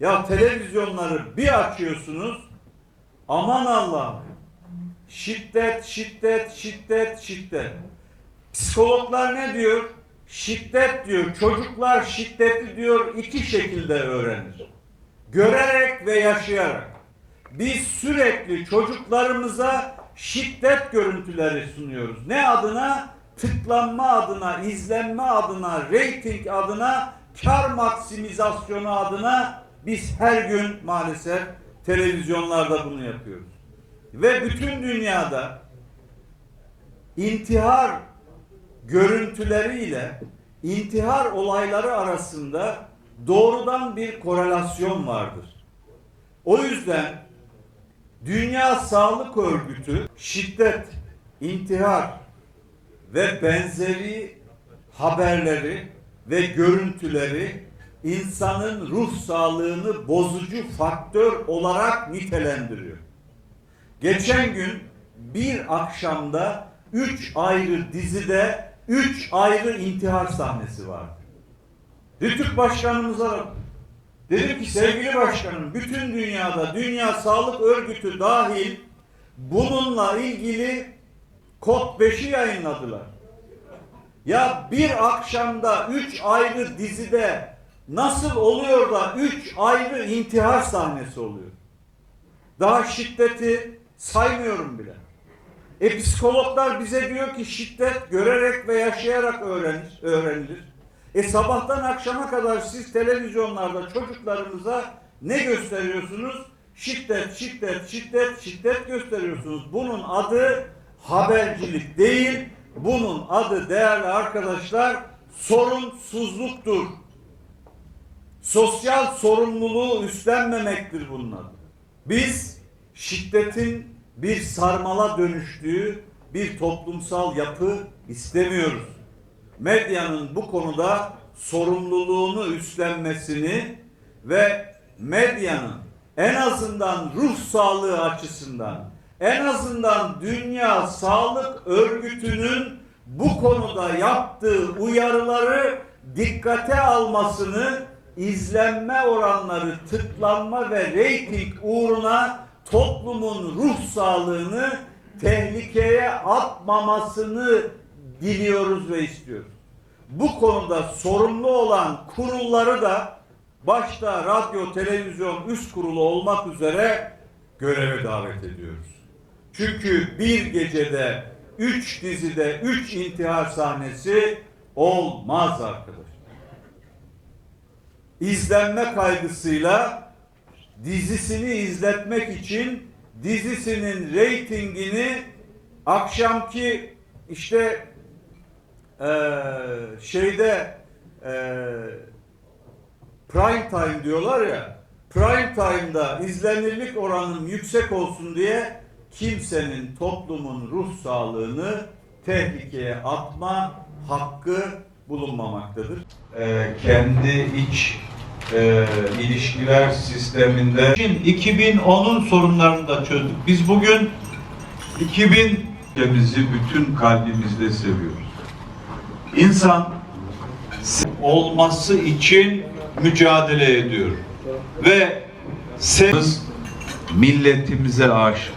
Ya televizyonları bir açıyorsunuz. Aman Allah'ım. Şiddet, şiddet, şiddet, şiddet. Psikologlar ne diyor? Şiddet diyor. Çocuklar şiddeti diyor iki şekilde öğrenir. Görerek ve yaşayarak. Biz sürekli çocuklarımıza şiddet görüntüleri sunuyoruz. Ne adına? Tıklanma adına, izlenme adına, reyting adına, kar maksimizasyonu adına biz her gün maalesef televizyonlarda bunu yapıyoruz. Ve bütün dünyada intihar görüntüleriyle intihar olayları arasında doğrudan bir korelasyon vardır. O yüzden Dünya Sağlık Örgütü şiddet, intihar ve benzeri haberleri ve görüntüleri insanın ruh sağlığını bozucu faktör olarak nitelendiriyor. Geçen gün bir akşamda üç ayrı dizide üç ayrı intihar sahnesi vardı. Rütük başkanımıza dedim ki sevgili başkanım bütün dünyada Dünya Sağlık Örgütü dahil bununla ilgili kod 5'i yayınladılar. Ya bir akşamda üç ayrı dizide nasıl oluyor da üç ayrı intihar sahnesi oluyor? Daha şiddeti saymıyorum bile. E psikologlar bize diyor ki şiddet görerek ve yaşayarak öğrenir, öğrenilir. E sabahtan akşama kadar siz televizyonlarda çocuklarımıza ne gösteriyorsunuz? Şiddet, şiddet, şiddet, şiddet gösteriyorsunuz. Bunun adı habercilik değil, bunun adı değerli arkadaşlar sorumsuzluktur. Sosyal sorumluluğu üstlenmemektir bunun adı. Biz şiddetin bir sarmala dönüştüğü bir toplumsal yapı istemiyoruz. Medyanın bu konuda sorumluluğunu üstlenmesini ve medyanın en azından ruh sağlığı açısından en azından Dünya Sağlık Örgütü'nün bu konuda yaptığı uyarıları dikkate almasını izlenme oranları, tıklanma ve reyting uğruna toplumun ruh sağlığını tehlikeye atmamasını diliyoruz ve istiyoruz. Bu konuda sorumlu olan kurulları da başta radyo, televizyon üst kurulu olmak üzere göreve davet ediyoruz. Çünkü bir gecede üç dizide üç intihar sahnesi olmaz arkadaşlar. İzlenme kaygısıyla dizisini izletmek için dizisinin reytingini akşamki işte eee, şeyde eee prime time diyorlar ya prime time'da izlenirlik oranının yüksek olsun diye kimsenin toplumun ruh sağlığını tehlikeye atma hakkı bulunmamaktadır. Ee, kendi iç e, ilişkiler sisteminde 2010'un sorunlarını da çözdük. Biz bugün 2000 ülkemizi bütün kalbimizle seviyoruz. İnsan olması için mücadele ediyor. Ve sevimiz milletimize aşık.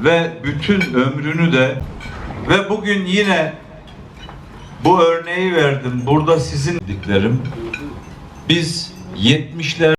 Ve bütün ömrünü de ve bugün yine bu örneği verdim. Burada sizin diklerim. Biz 70'ler